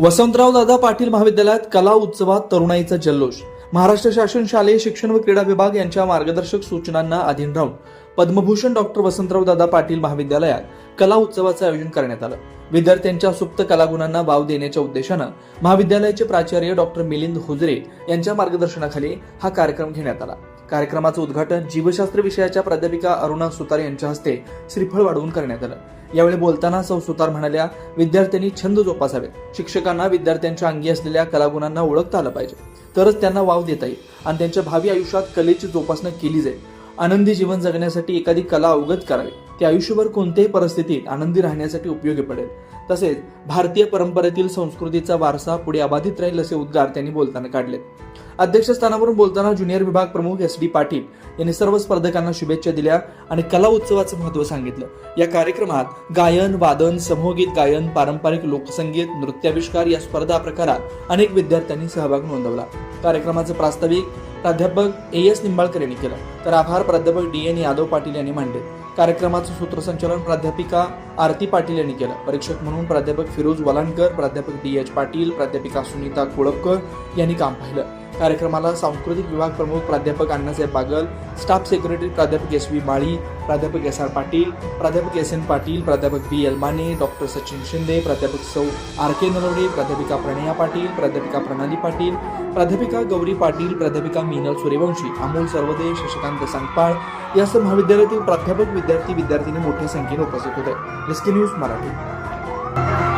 वसंतराव दादा पाटील महाविद्यालयात कला उत्सवात तरुणाईचा जल्लोष. महाराष्ट्र शासन शालेय शिक्षण व क्रीडा विभाग यांच्या मार्गदर्शक सूचनांना अधीन राहून पद्मभूषण डॉक्टर वसंतराव दादा पाटील महाविद्यालयात कला उत्सवाचं आयोजन करण्यात आलं. विद्यार्थ्यांच्या सुप्त कलागुणांना वाव देण्याच्या उद्देशानं महाविद्यालयाचे प्राचार्य डॉक्टर मिलिंद हुजरे यांच्या मार्गदर्शनाखाली हा कार्यक्रम घेण्यात आला. कार्यक्रमाचं उद्घाटन जीवशास्त्र विषयाच्या प्राध्यापिका अरुणा सुतार यांच्या हस्ते श्रीफळ वाढवून करण्यात आलं. यावेळी बोलताना सौ सुतार म्हणाल्या विद्यार्थ्यांनी छंद जोपासावे शिक्षकांना विद्यार्थ्यांच्या अंगी असलेल्या कलागुणांना ओळखता आलं पाहिजे. तरच त्यांना वाव देता येईल आणि त्यांच्या भावी आयुष्यात कलेची जोपासना केली जाईल. आनंदी जीवन जगण्यासाठी एखादी कला अवगत करावी. ते आयुष्यभर कोणत्याही परिस्थितीत आनंदी राहण्यासाठी उपयोगी पडेल. तसेच भारतीय परंपरेतील संस्कृतीचा वारसा पुढे अबाधित राहील असे उद्गार त्यांनी बोलताना काढले अध्यक्षस्थानावरून बोलताना ज्युनियर विभाग प्रमुख एस डी पाटील यांनी सर्व स्पर्धकांना शुभेच्छा दिल्या आणि कला उत्सवाचं महत्त्व सांगितलं. या कार्यक्रमात गायन वादन समूहगीत गायन पारंपरिक लोकसंगीत नृत्याविष्कार या स्पर्धा प्रकारात अनेक विद्यार्थ्यांनी सहभाग नोंदवला. कार्यक्रमाचं प्रास्ताविक प्राध्यापक ए एस निंबाळकर यांनी केलं. तर आभार प्राध्यापक डी एन यादव पाटील यांनी मांडले. कार्यक्रमाचं सूत्रसंचालन प्राध्यापिका आरती पाटील यांनी केलं. परीक्षक म्हणून प्राध्यापक फिरोज वलांडकर प्राध्यापक डी एच पाटील प्राध्यापिका सुनीता कोळपकर यांनी काम पाहिलं. कार्यक्रमाला सांस्कृतिक विभाग प्रमुख प्राध्यापक अण्णासाहेब बागल स्टाफ सेक्रेटरी प्राध्यापक एस व्ही माळी प्राध्यापक एस आर पाटील प्राध्यापक एस एन पाटील प्राध्यापक B L Mane doctor Sachin Shinde प्राध्यापक सौ आर के नलवडे प्राध्यापिका प्रणया पाटील प्राध्यापिका प्रणाली पाटील प्राध्यापिका गौरी पाटील प्राध्यापिका मीनल सूर्यवंशी अमोल सर्वदे शशिकांत सांगपाळ यासह महाविद्यालयातील प्राध्यापक विद्यार्थी विद्यार्थिनी मोठ्या संख्येने उपस्थित होते. S K news Marathi.